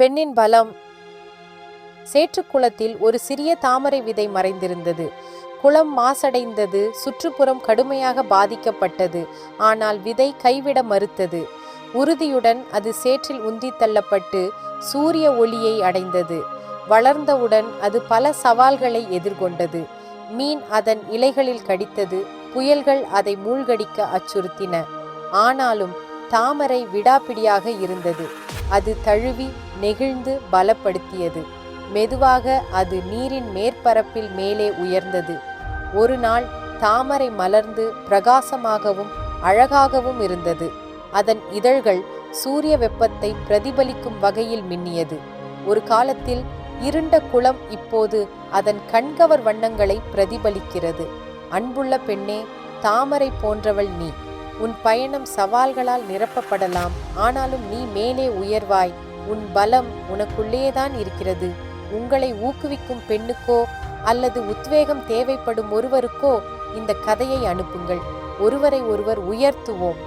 பெண்ணின் பலம். சேற்றுக்குளத்தில் ஒரு சிறிய தாமரை விதை மறைந்திருந்தது. குளம் மாசடைந்தது சுற்றுப்புறம் கடுமையாக பாதிக்கப்பட்டது. ஆனால் விதை கைவிட மறுத்தது. உறுதியுடன் அது சேற்றில் உந்தி தள்ளப்பட்டு சூரிய ஒளியை அடைந்தது. வளர்ந்தவுடன் அது பல சவால்களை எதிர்கொண்டது. மீன் அதன் இலைகளில் கடித்தது புயல்கள் அதை மூழ்கடிக்க அச்சுறுத்தின. ஆனாலும் தாமரை விடாப்பிடியாக இருந்தது. அது தழுவி நெகிழ்ந்து பலப்படுத்தியது. மெதுவாக அது நீரின் மேற்பரப்பில் மேலே உயர்ந்தது. ஒரு நாள் தாமரை மலர்ந்து பிரகாசமாகவும் அழகாகவும் இருந்தது. அதன் இதழ்கள் சூரிய வெப்பத்தை பிரதிபலிக்கும் வகையில் மின்னியது. ஒரு காலத்தில் இருண்ட குளம் இப்போது அதன் கண்கவர் வண்ணங்களை பிரதிபலிக்கிறது. அன்புள்ள பெண்ணே தாமரை போன்றவள் நீ. உன் பயணம் சவால்களால் நிரப்பப்படலாம். ஆனாலும் நீ மேலே உயர்வாய். உன் பலம் உனக்குள்ளேதான் இருக்கிறது. உங்களை ஊக்குவிக்கும் பெண்ணுக்கோ அல்லது உத்வேகம் தேவைப்படும் ஒருவருக்கோ இந்த கதையை அனுப்புங்கள். ஒருவரை ஒருவர் உயர்த்துவோம்.